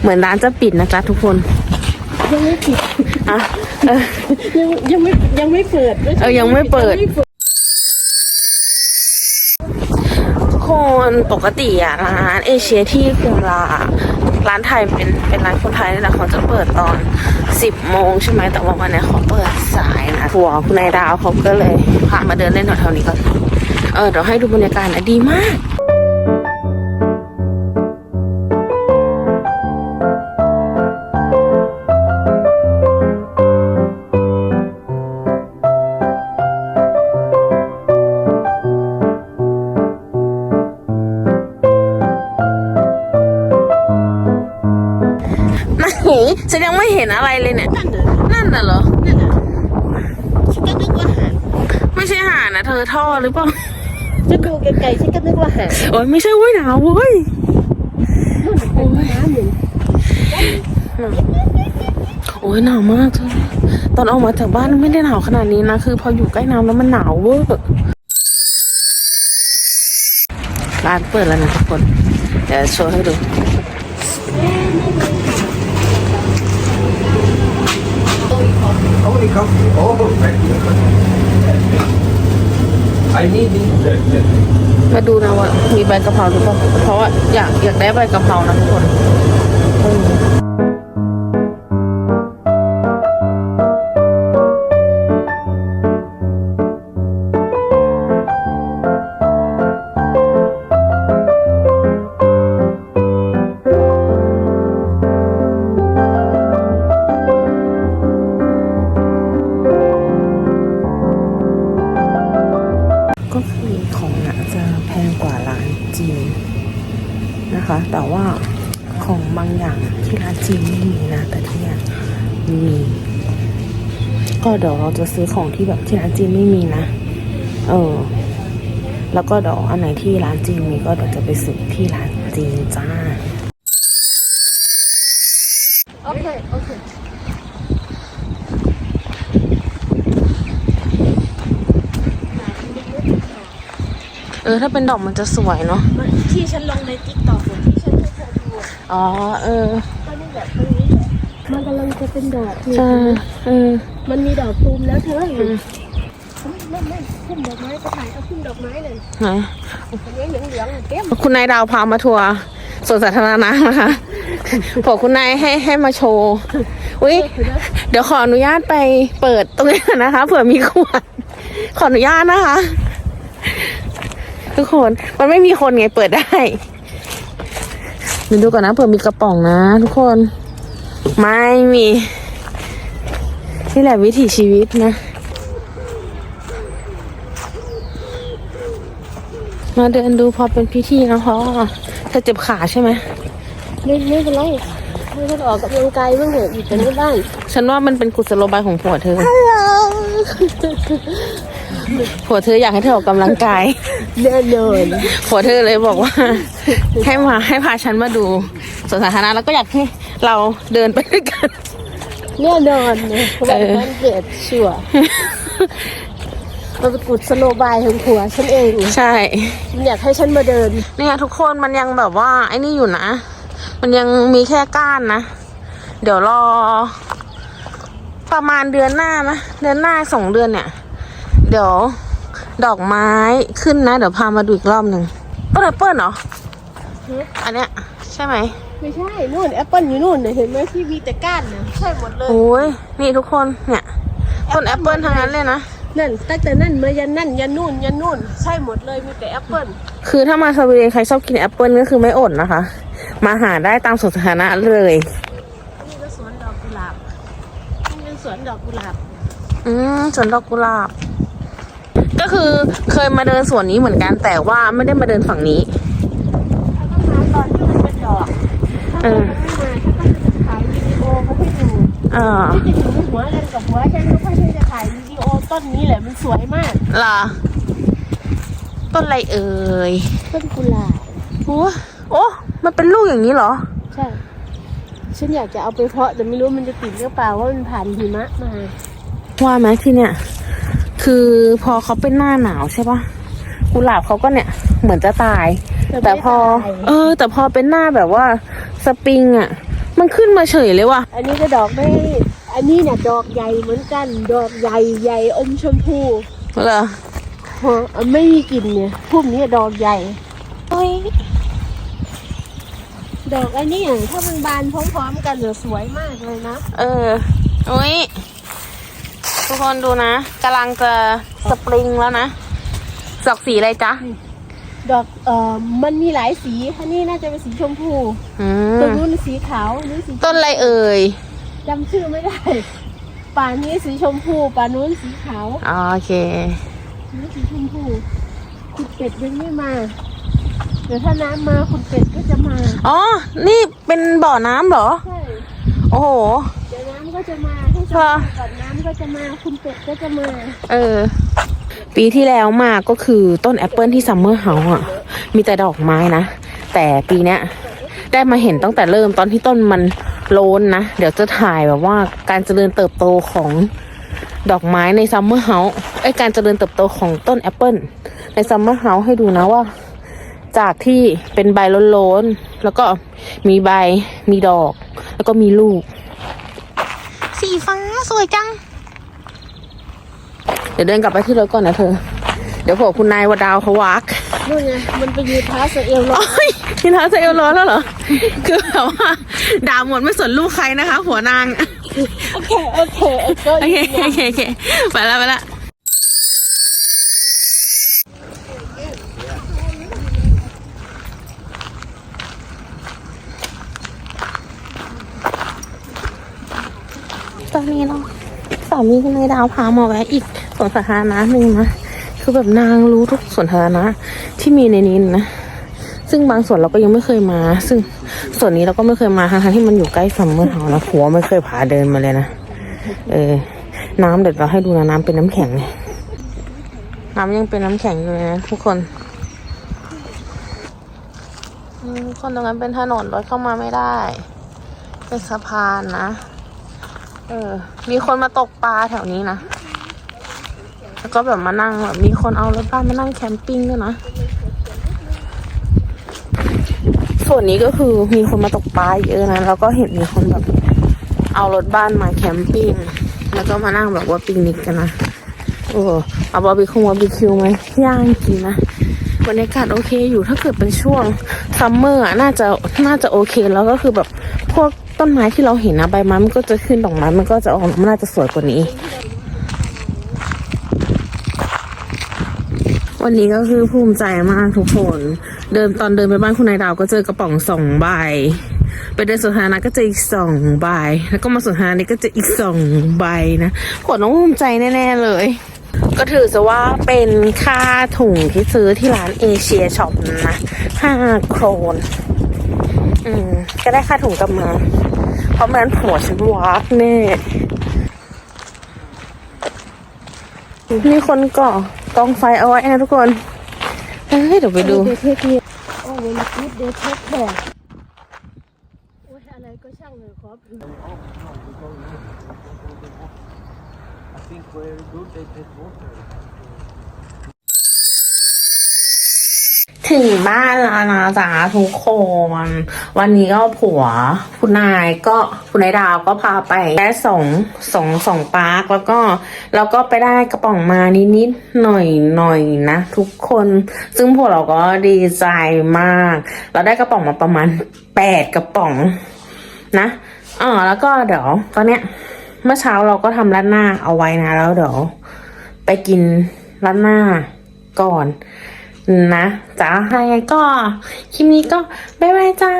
เหมือนร้านจะปิดนะจ๊ะทุกคนยังไม่ปิดอะเออยังยังไม่ยังไม่เปิดด้วเออยังไม่เปิดยังไม่เปิดทุกคนปกติอะร้านเอเชียที่กรุงลาร้านไทยเป็นเป็นร้านคนไทยนี่แหละเขาจะเปิดตอน 10โมงใช่ไหมแต่ว่าวันนี้เขาเปิดสายนะทัวร์คุณนายดาวเขาก็เลยพามาเดินเล่นแถวๆนี้ก่อนเออเดี๋ยวให้ดูบรรยากาศนะดีมาก หนฉันยังไม่เห็นอะไรเลยเนี่ย นั่นน่ะนั่นน่ะเหรอ นั่นน่ะฉันก็นึกว่าหางไม่ใช่ห่านนะเธอท่อหรือเปล่าจะดูไกลๆฉันก็นึกว่าหางโอ้ยไม่ใช่เว้ยหนาวเว้ยนู่นน่ะเป็นน้ำหนึ่งโอ้ยหนาวมากเธอตอนออกมาจากบ้านไม่ได้หนาวขนาดนี้นะ คือพออยู่ใกล้น้ำแล้วมันหนาวเวอร์ร้านเปิดแล้วนะทุกคน เดี๋ยวโชว์ให้ดู How many coffee? Oh, thank you. I need it. มาดูนะว่ามีใบกะเพราหรือเปล่าเพราะว่าอยากอยากได้ใบกะเพรานะทุกคน ของบางอย่างที่ร้านจีนไม่มีนะ แต่ที่เนี่ยมี ก็เดี๋ยวเราจะซื้อของที่แบบที่ร้านจีนไม่มีนะ เออ แล้วก็เดี๋ยวอันไหนที่ร้านจีนมีก็เดี๋ยวจะไปซื้อที่ร้านจีนจ้าโอเคโอเคเออ ถ้าเป็นดอกมันจะสวยเนาะมันที่ฉันลงในติ๊กต็อกที่ฉันให้เธอดู อะอ๋อ เออก็นี่แบบตรงนี้แหละมันกำลังจะเป็นดอกนี่ใช่เออ มันมีดอกตูมแล้วเธอไม่ไม่ไม่พุ่มดอกไม้จะถ่ายเอาพุ่มดอกไม้เลยไหนอันนี้เหลืองเหลืองๆเต็มคุณนายดาวพามาทัวร์สวนสาธารณะนะคะบอกคุณนายให้ให้มาโชว์ อุ้ยเดี๋ยวขออนุญาตไปเปิดตรงนี้ก่อนนะคะเผื่อมีขวด ขออนุญาตนะคะ ทุกคนมันไม่มีคนไงเปิดได้ เดี๋ยวดูก่อนนะเผื่อมีกระป๋องนะทุกคน ไม่มี นี่แหละวิถีชีวิตนะมาเดินดูพอเป็นพิธีนะเพราะว่าเธอเจ็บขาใช่ไหมไม่ไม่เป็นไรไม่ต้องออกกำลังกายบ้างเหรอะอยู่แต่ในบ้าน ฉันว่ามันเป็นกุศโลบายของผัวเธอ ผัวเธออยากให้เธอออกกำลังกายแน่นอนผัวเธอเลยบอกว่า ให้มาให้พาฉันมาดูสวนสาธารณะแล้วก็อยากให้เราเดินไปด้วยกันแน่นอนนะวันวันเกิดชัวร์มันเป็นกุศโลบายของผัวฉันเองใช่มันอยากให้ฉันมาเดินเนี่ยทุกคนมันยังแบบว่า ไอ้นี่อยู่นะ มันยังมีแค่ก้านนะ เดี๋ยวรอ ประมาณเดือนหน้านะเดือนหน้าสองเดือนเนี่ย เดี๋ยว ดอกไม้ขึ้นนะ เดี๋ยวพามาดูอีกรอบหนึ่งต้นแอปเปิลเหรอฮะอันเนี้ยใช่ไหม ไม่ใช่ นู่นแอปเปิลอยู่นู่นเนี่ยเห็นไหมที่มีแต่ก้านนะใช่หมดเลยโอ้ย นี่ทุกคนเนี่ย ต้นแอปเปิลทั้งนั้นเลยนะ นั่นตั้งแต่นั่นมายันนั่นยันนู่นยันนู่น ใช่หมดเลยมีแต่แอปเปิลคือถ้ามาสวีเดนใครชอบกินแอปเปิลก็คือไม่อดนะคะ มาหาได้ตามสวนสาธารณะเลยนี่ก็สวนดอกกุหลาบนี่เป็นสวนดอกกุหลาบ อืมสวนดอกกุหลาบ ก็คือเคยมาเดินสวนนี้เหมือนกัน แต่ว่าไม่ได้มาเดินฝั่งนี้ถ้าต้องมาตอนที่มันเป็นดอกเออถ้ามันไม่มาถ้ามันจะถ่ายวิดีโอมาให้ดูอ่าที่จะอยู่หัวกันกับหัวฉันแล้วก็ฉันจะถ่ายวิดีโอต้นนี้แหละมันสวยมากล่ะต้นอะไรเอ่ยต้นกุหลาบโอ้โอ้มันเป็นลูกอย่างนี้เหรอ ใช่ ฉันอยากจะเอาไปเพาะแต่ไม่รู้มันจะติดหรือเปล่าว่ามันผ่านหิมะมาว่าไหมที่เนี่ย คือพอเขาเป็นหน้าหนาวใช่ปะกุหลาบเขาก็เนี่ยเหมือนจะตาย แต่พอ เออ แต่พอเป็นหน้าแบบว่าสปริงอะ มันขึ้นมาเฉยเลยว่ะ อันนี้ก็ดอกไม่ อันนี้เนี่ยดอกใหญ่เหมือนกัน ดอกใหญ่ใหญ่อมชมพูเหรอเออไม่มีกลิ่นเนี่ยพุ่มนี้ดอกใหญ่โอ้ยดอกอันนี้อย่างถ้ามันบานพร้อมๆกันเนี่ยสวยมากเลยนะ เออโอ้ย ทุกคนดูนะกำลังจะสปริงแล้วนะดอกสีอะไรจ๊ะ ดอกเอ่อมันมีหลายสีอันนี้น่าจะเป็นสีชมพูอืตัวมนู้นสีขาวอันนี้สีต้นอะไรเอ่ย จำชื่อไม่ได้ ป่านี้สีชมพู ป่านู้นสีขาว อ๋อโอเคอันนี้สีชมพูคุณเป็ดยังไม่มา เดี๋ยวถ้าน้ำมาคุณเป็ดก็จะมา อ๋อ นี่เป็นบ่อน้ำเหรอ ใช่ โอ้โห เดี๋ยวน้ำก็จะมา ให้ชค่ะมก่อนน้ำก็จะมาคุณเป็ดก็จะมาเออ ปีที่แล้วมาก็คือต้นแอปเปิลที่ซัมเมอร์เฮาส์อะ มีแต่ดอกไม้นะ แต่ปีเนี้ยได้มาเห็นตั้งแต่เริ่มตอนที่ต้นมันโลนนะ เดี๋ยวจะถ่ายแบบว่าการเจริญเติบโตของดอกไม้ในซัมเมอร์เฮาส์ไอยการเจริญเติบโตของต้นแอปเปิลในซัมเมอร์เฮาส์ให้ดูนะว่า จากที่เป็นใบโล้นๆแล้วก็มีใบมีดอก แล้วก็มีลูก สีฟ้าสวยจัง เดี๋ยวเดินกลับไปที่รถก่อนนะเธอ เดี๋ยวผมคุณนายวดาวเขาวักนู่นไงมันไปยืนท้าเสเอลรอโอ้ยพี่ท้าเซลร้อนแล้วเหรอ คือแบบว่าด่าหมดไม่สนลูกใครนะคะ หัวนาง โอเค โอเคก็โอเคโอเค โอเค ไปแล้วไปแล้ว อนนี้เนาะสามีคุณนายดาวพามาแวะอีกสวนสาธารณะหนึ่งนะคือแบบนางรู้ทุกสวนสาธารณะที่มีในนี้นะซึ่งบางส่วนเราก็ยังไม่เคยมา ซึ่งส่วนนี้เราก็ไม่เคยมาทั้งที่มันอยู่ใกล้ซัมเมอร์เฮานะหัวไม่เคยพาเดินมาเลยนะเออ น้ำเดี๋ยวเราให้ดูนะน้ำเป็นน้ำแข็งเลยน้ำยังเป็นน้ำแข็งอยู่เลยนะทุกคนคนตรงนั้นเป็นถนนรถเข้ามาไม่ได้ เป็นสะพานนะ เออ มีคนมาตกปลาแถวนี้นะ แล้วก็แบบมานั่งแบบมีคนเอารถบ้านมานั่งแคมปิ้งด้วยนะ ส่วนนี้ก็คือมีคนมาตกปลาเยอะนะ แล้วก็เห็นมีคนแบบเอารถบ้านมาแคมปิ้ง แล้วก็มานั่งแบบว่าปิกนิกกันนะ โอ้เอาบาร์บีคิวบาร์บีคิวไหมย่างกินนะบรรยากาศโอเคอยู่ถ้าเกิดเป็นช่วงซัมเมอร์อะน่าจะน่าจะโอเคแล้วก็คือแบบพวก ต้นไม้ที่เราเห็นนะใบไม้มันก็จะขึ้นดอกไม้มันก็จะออกมันน่าจะสวยกว่านี้ วันนี้ก็คือภูมิใจมากทุกคน เดินตอนเดินไปบ้านคุณนายดาวก็เจอกระป๋องสองใบไปเดินสวนสาธารณะก็เจออีกสองใบ แล้วก็มาสวนสาธารณะนี้ก็เจออีกสองใบนะขวดต้องภูมิใจแน่ ๆ เลย ก็ถือซะว่าเป็นค่าถุงที่ซื้อที่ร้านเอเชียช็อปนะห้าโครน อืมก็ได้ค่าถุงกลับมา เพราะไม่งั้นผัวฉันวักแน่มีคนก่อกองไฟเอาไว้นะทุกคนเฮ้ยเดี๋ยวไปดูเดี๋ยวเทคเนียโอ้วันนี้เดี๋ยวเทคแคร์โอ้ยอะไรก็ช่างเลยขอผิว I think very good they take water. ถึงบ้านแล้วนะจ๊ะทุกคนวันนี้ก็ผัวคุณนายก็คุณนายดาวก็พาไปแค่สองสองสองปาร์คแล้วก็แล้วก็ไปได้กระป๋องมานิดนิดๆหน่อยหน่อยๆนะ ทุกคนซึ่งพวกเราก็ดีใจมาก เราได้กระป๋องมาประมาณแปดกระป๋องนะอ๋อแล้วก็เดี๋ยวตอนเนี้ยเมื่อเช้าเราก็ทำร้านหน้าเอาไว้นะแล้วเดี๋ยวไปกินร้านหน้าก่อน นะจ้ายังไงก็คลิปนี้ก็บ๊ายบายจ้า